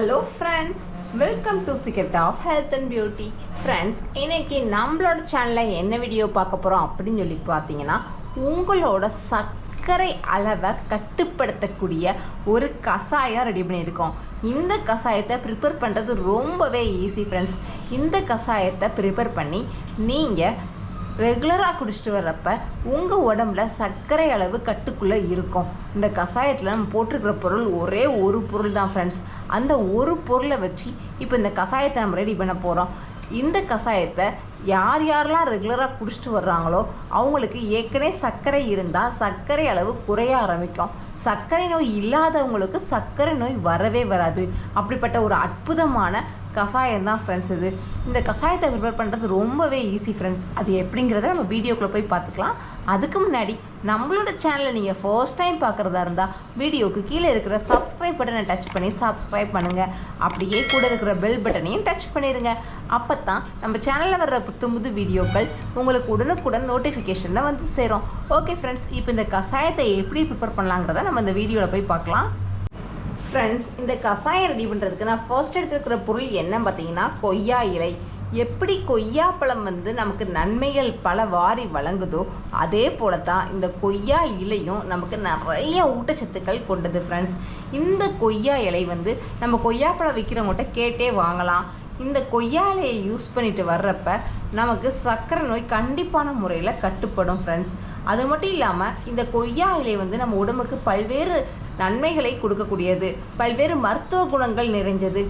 Hello friends welcome to secret of health and beauty friends இன்னைக்கு நம்மளோட சேனலில் என்ன வீடியோ பார்க்க போகிறோம் அப்படின்னு சொல்லி பார்த்தீங்கன்னா உங்களோட சர்க்கரை அளவை கட்டுப்படுத்தக்கூடிய ஒரு கஷாயம் ரெடி பண்ணியிருக்கோம். இந்த கஷாயத்தை ப்ரிப்பேர் பண்ணுறது ரொம்பவே ஈஸி ஃப்ரெண்ட்ஸ் இந்த கஷாயத்தை ப்ரிப்பேர் பண்ணி நீங்கள் ரெகுலராக குடிச்சிட்டு வர்றப்ப உங்கள் உடம்புல சர்க்கரை அளவு கட்டுக்குள்ளே இருக்கும். இந்த கஷாயத்தில் நம்ம போட்டிருக்கிற பொருள் ஒரே ஒரு பொருள் தான் ஃப்ரெண்ட்ஸ் அந்த ஒரு பொருளை வச்சு இப்போ இந்த கஷாயத்தை நம்ம ரெடி பண்ண போகிறோம் இந்த கஷாயத்தை யார் யாரெல்லாம் ரெகுலராக குடிச்சிட்டு வர்றாங்களோ அவங்களுக்கு ஏற்கனவே சர்க்கரை இருந்தால் சர்க்கரை அளவு குறைய ஆரம்பிக்கும். சர்க்கரை நோய் இல்லாதவங்களுக்கு சர்க்கரை நோய் வரவே வராது. அப்படிப்பட்ட ஒரு அற்புதமான கஷாயம் தான் ஃப்ரெண்ட்ஸ் இது. இந்த கஷாயத்தை ப்ரிப்பேர் பண்ணுறது ரொம்பவே ஈஸி ஃப்ரெண்ட்ஸ் அது எப்படிங்கிறத நம்ம வீடியோக்குள்ளே போய் பார்த்துக்கலாம். அதுக்கு முன்னாடி நம்மளோட சேனலை நீங்கள் ஃபர்ஸ்ட் டைம் பார்க்குறதா இருந்தால் வீடியோவுக்கு கீழே இருக்கிற சப்ஸ்கிரைப் பட்டனை டச் பண்ணி சப்ஸ்கிரைப் பண்ணுங்கள் அப்படியே கூட இருக்கிற பெல் பட்டனையும் டச் பண்ணிடுங்க அப்போ தான் நம்ம சேனலில் வர்ற புத்து புது வீடியோக்கள் உங்களுக்கு உடனுக்குடன் நோட்டிஃபிகேஷனில் வந்து சேரும். ஓகே ஃப்ரெண்ட்ஸ் இப்போ இந்த கஷாயத்தை எப்படி ப்ரிப்பேர் பண்ணலாங்கிறத நம்ம இந்த வீடியோவில் போய் பார்க்கலாம். ஃப்ரெண்ட்ஸ் இந்த கஷாயம் ரெடி பண்ணுறதுக்கு நான் ஃபர்ஸ்ட் எடுத்துருக்கிற பொருள் என்ன பார்த்தீங்கன்னா கொய்யா இலை. எப்படி கொய்யாப்பழம் வந்து நமக்கு நன்மைகள் பல வாரி வழங்குதோ அதே போல தான் இந்த கொய்யா இலையும் நமக்கு நிறைய ஊட்டச்சத்துக்கள் கொண்டது ஃப்ரெண்ட்ஸ் இந்த கொய்யா இலை வந்து நம்ம கொய்யாப்பழம் விற்கிறவங்கள்ட்ட கேட்டே வாங்கலாம். இந்த கொய்யா இலையை யூஸ் பண்ணிட்டு வர்றப்ப நமக்கு சர்க்கரை நோய் கண்டிப்பான முறையில் கட்டுப்படும் ஃப்ரெண்ட்ஸ் அது மட்டும் இல்லாமல் இந்த கொய்யா இலை வந்து நம்ம உடம்புக்கு பல்வேறு நன்மைகளை கொடுக்கக்கூடியது. பல்வேறு மருத்துவ குணங்கள் நிறைஞ்சது.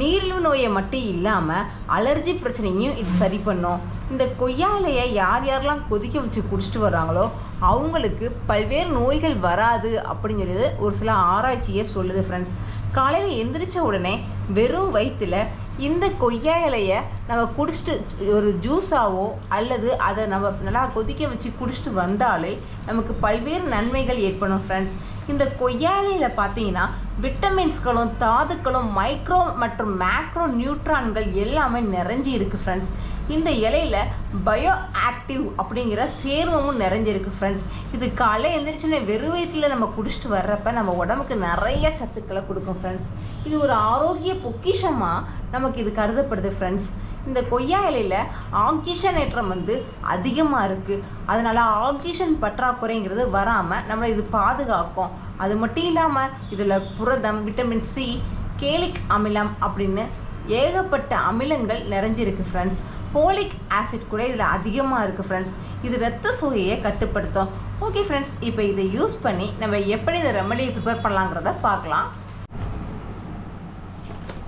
நீரிழிவு நோயை மட்டும் இல்லாமல் அலர்ஜி பிரச்சனையும் இது சரி பண்ணும். இந்த கொய்யா இலையை யார் யாரெல்லாம் கொதிக்க வச்சு குடிச்சிட்டு வர்றாங்களோ அவங்களுக்கு பல்வேறு நோய்கள் வராது அப்படின்னு சொல்லிது ஒரு சில ஆராய்ச்சியே சொல்லுது ஃப்ரெண்ட்ஸ் காலையில் எந்திரிச்ச உடனே வெறும் வயிற்றில் இந்த கொய்யா இலையை நம்ம குடிச்சிட்டு ஒரு ஜூஸாவோ அல்லது அதை நம்ம நல்லா கொதிக்க வச்சு குடிச்சிட்டு வந்தாலே நமக்கு பல்வேறு நன்மைகள் ஏற்படும் ஃப்ரெண்ட்ஸ் இந்த கொய்யா இலையில் பார்த்தீங்கன்னா விட்டமின்ஸ்களும் தாதுக்களும் மைக்ரோ மற்றும் மேக்ரோ நியூட்ரான்கள் எல்லாமே நிறைஞ்சி இருக்குது ஃப்ரெண்ட்ஸ் இந்த இலையில பயோ ஆக்டிவ் அப்படிங்கிற சேர்மமும் நிறைஞ்சிருக்கு ஃப்ரெண்ட்ஸ் இது காலையில் எழுந்திரிச்சுன்னு வெறும் வயிற்றில் நம்ம குடிச்சிட்டு வர்றப்ப நம்ம உடம்புக்கு நிறைய சத்துக்களை கொடுக்கும் ஃப்ரெண்ட்ஸ் இது ஒரு ஆரோக்கிய பொக்கிஷமாக நமக்கு இது கருதப்படுது ஃப்ரெண்ட்ஸ் இந்த கொய்யா இலையில ஆக்சிஜன் ஏற்றம் வந்து அதிகமாக இருக்குது அதனால் ஆக்சிஜன் பற்றாக்குறைங்கிறது வராமல் நம்மளை இது பாதுகாக்கும். அது மட்டும் இல்லாமல் இதில் புரதம் விட்டமின் சி கேலிக் அமிலம் அப்படின்னு ஏகப்பட்ட அமிலங்கள் நிறைஞ்சிருக்கு ஃப்ரெண்ட்ஸ் ஃபோலிக் ஆசிட் கூட இதில் அதிகமாக இருக்குது ஃப்ரெண்ட்ஸ் இது ரத்த சோகையை கட்டுப்படுத்தும். ஓகே ஃப்ரெண்ட்ஸ் இப்போ இதை யூஸ் பண்ணி நம்ம எப்படி இந்த ரெமடியை ப்ரிப்பேர் பண்ணலாங்கிறத பார்க்கலாம்.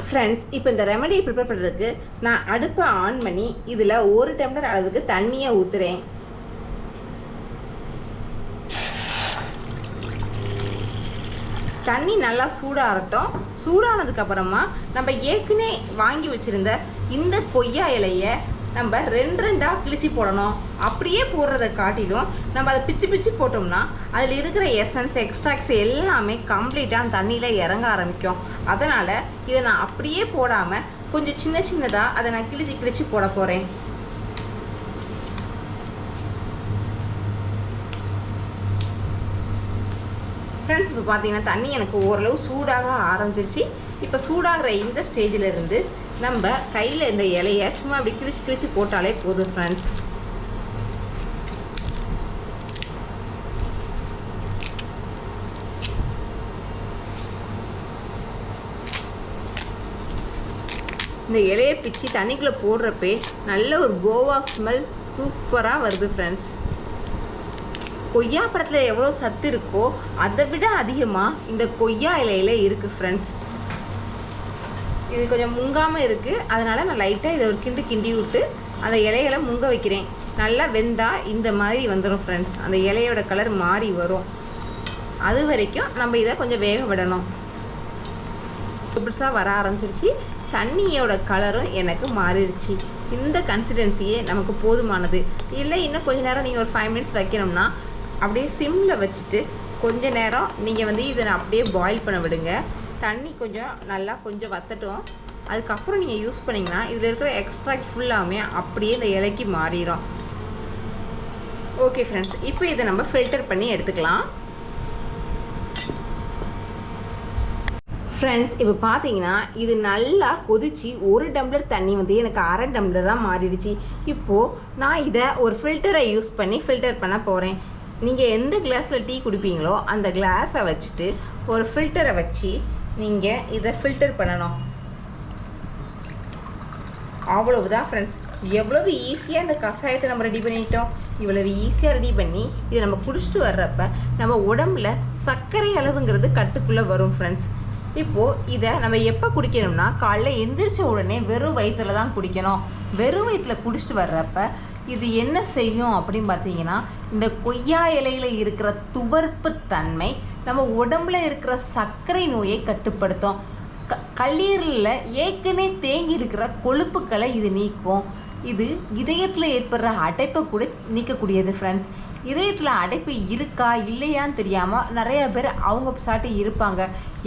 ஃப்ரெண்ட்ஸ் இப்போ இந்த ரெமடியை ப்ரிப்பேர் பண்ணுறதுக்கு நான் அடுப்பை ஆன் பண்ணி இதில் ஒரு டம்ளர் அளவுக்கு தண்ணியை ஊற்றுறேன் தண்ணி நல்லா சூடாகட்டும் சூடானதுக்கப்புறமா நம்ம ஏற்கனவே வாங்கி வச்சுருந்த இந்த கொய்யா இலையை நம்ம ரெண்டு ரெண்டாக கிழிச்சி போடணும். அப்படியே போடுறத காட்டிலும் நம்ம அதை பிச்சு பிச்சு போட்டோம்னா அதில் இருக்கிற எசன்ஸ் எக்ஸ்ட்ராக்ஸ் எல்லாமே கம்ப்ளீட்டாக அந்த தண்ணியில் இறங்க ஆரம்பிக்கும். அதனால் இதை நான் அப்படியே போடாமல் கொஞ்சம் சின்ன சின்னதாக அதை நான் கிழிச்சு கிழிச்சி போட போகிறேன் ஃப்ரெண்ட்ஸ் இப்போ பார்த்தீங்கன்னா தண்ணி எனக்கு ஓரளவு சூடாக ஆரம்பிச்சிருச்சு. இப்போ சூடாகிற இந்த ஸ்டேஜில் இருந்து நம்ம கையில் இந்த இலையை சும்மா அப்படி கிழிச்சு கிழிச்சு போட்டாலே போதும் ஃப்ரெண்ட்ஸ் இந்த இலையை பிச்சு தண்ணிக்குள்ளே போடுறப்பே நல்ல ஒரு கோவா ஸ்மெல் சூப்பராக வருது ஃப்ரெண்ட்ஸ் கொய்யா பழத்தில் எவ்வளோ சத்து இருக்கோ அதை விட அதிகமாக இந்த கொய்யா இலையில இருக்குது ஃப்ரெண்ட்ஸ் இது கொஞ்சம் முங்காமல் இருக்குது அதனால் நான் லைட்டாக இதை ஒரு கிண்டு கிண்டி விட்டு அந்த இலைகளை முங்க வைக்கிறேன். நல்லா வெந்தால் இந்த மாதிரி வந்துடும் ஃப்ரெண்ட்ஸ் அந்த இலையோட கலர் மாறி வரும். அது வரைக்கும் நம்ம இதை கொஞ்சம் வேக விடணும். புதுசாக வர ஆரம்பிச்சிருச்சு. தண்ணியோட கலரும் எனக்கு மாறிடுச்சு. இந்த கன்சிஸ்டன்சியே நமக்கு போதுமானது. இல்லை இன்னும் கொஞ்ச நேரம் நீங்கள் ஒரு ஃபைவ் மினிட்ஸ் வைக்கணும்னா அப்படியே சிம்மில் வச்சுட்டு கொஞ்ச நேரம் நீங்கள் வந்து இதை அப்படியே பாயில் பண்ண விடுங்க. தண்ணி கொஞ்சம் நல்லா கொஞ்சம் வத்தட்டும். அதுக்கப்புறம் நீங்கள் யூஸ் பண்ணிங்கன்னா இதில் இருக்கிற எக்ஸ்ட்ராக்ட் ஃபுல்லாமே அப்படியே இந்த இலைக்கு மாறிடும் ஓகே ஃப்ரெண்ட்ஸ் இப்போ இதை நம்ம ஃபில்டர் பண்ணி எடுத்துக்கலாம். ஃப்ரெண்ட்ஸ் இப்போ பார்த்தீங்கன்னா இது நல்லா கொதிச்சு ஒரு டம்ளர் தண்ணி வந்து எனக்கு அரை டம்ளர் தான் மாறிடுச்சு. இப்போது நான் இதை ஒரு ஃபில்டரை யூஸ் பண்ணி ஃபில்டர் பண்ண போகிறேன் நீங்கள் எந்த கிளாஸில் டீ குடிப்பீங்களோ அந்த கிளாஸை வச்சுட்டு ஒரு ஃபில்டரை வச்சு நீங்கள் இதை ஃபில்டர் பண்ணணும். அவ்வளவுதான் ஃப்ரெண்ட்ஸ் எவ்வளவு ஈஸியாக இந்த கஷாயத்தை நம்ம ரெடி பண்ணிட்டோம். இவ்வளவு ஈஸியாக ரெடி பண்ணி இதை நம்ம குடிச்சிட்டு வர்றப்ப நம்ம உடம்புல சர்க்கரை அளவுங்கிறது கட்டுக்குள்ளே வரும் ஃப்ரெண்ட்ஸ் இப்போது இதை நம்ம எப்போ குடிக்கணும்னா காலைல எந்திரிச்ச உடனே வெறும் வயிற்றுல தான் குடிக்கணும். வெறும் வயிற்றில் குடிச்சிட்டு வர்றப்ப இது என்ன செய்யும் அப்படின்னு பார்த்தீங்கன்னா இந்த கொய்யா இலையில இருக்கிற துவர்ப்பு தன்மை நம்ம உடம்புல இருக்கிற சர்க்கரை நோயை கட்டுப்படுத்தும். க கல்லீரலில் ஏற்கனவே தேங்கி இருக்கிற கொழுப்புக்களை இது நீக்கும். இது இதயத்தில் ஏற்படுற அடைப்பை கூட நீக்கக்கூடியது ஃப்ரெண்ட்ஸ் இதயத்தில் அடைப்பு இருக்கா இல்லையான்னு தெரியாமல் நிறைய பேர் அவங்க சாட்டி இருப்பாங்க.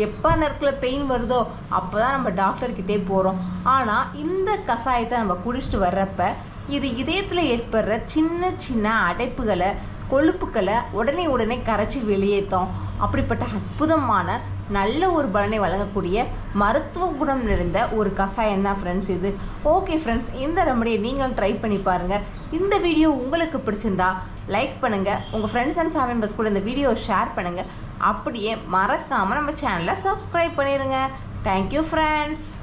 எப்போ நேரத்தில் பெயின் வருதோ அப்போ தான் நம்ம டாக்டர்கிட்டே போகிறோம் ஆனால் இந்த கஷாயத்தை நம்ம குடிச்சிட்டு வர்றப்ப இது இதயத்தில் ஏற்படுற சின்ன சின்ன அடைப்புகளை கொழுப்புக்களை உடனே உடனே கரைச்சி வெளியேற்றும் அப்படிப்பட்ட அற்புதமான நல்ல ஒரு பலனை வழங்கக்கூடிய மருத்துவ குணம் நிறைந்த ஒரு கஷாயம் தான் ஃப்ரெண்ட்ஸ் இது. ஓகே ஃப்ரெண்ட்ஸ் இந்த ரெமடியை நீங்களும் ட்ரை பண்ணி பாருங்கள் இந்த வீடியோ உங்களுக்கு பிடிச்சிருந்தா லைக் பண்ணுங்கள் உங்கள் ஃப்ரெண்ட்ஸ் அண்ட் ஃபேமிலி மெம்பர்ஸ் கூட இந்த வீடியோ ஷேர் பண்ணுங்கள் அப்படியே மறக்காமல் நம்ம சேனலை சப்ஸ்கிரைப் பண்ணிடுங்க தேங்க்யூ ஃப்ரெண்ட்ஸ்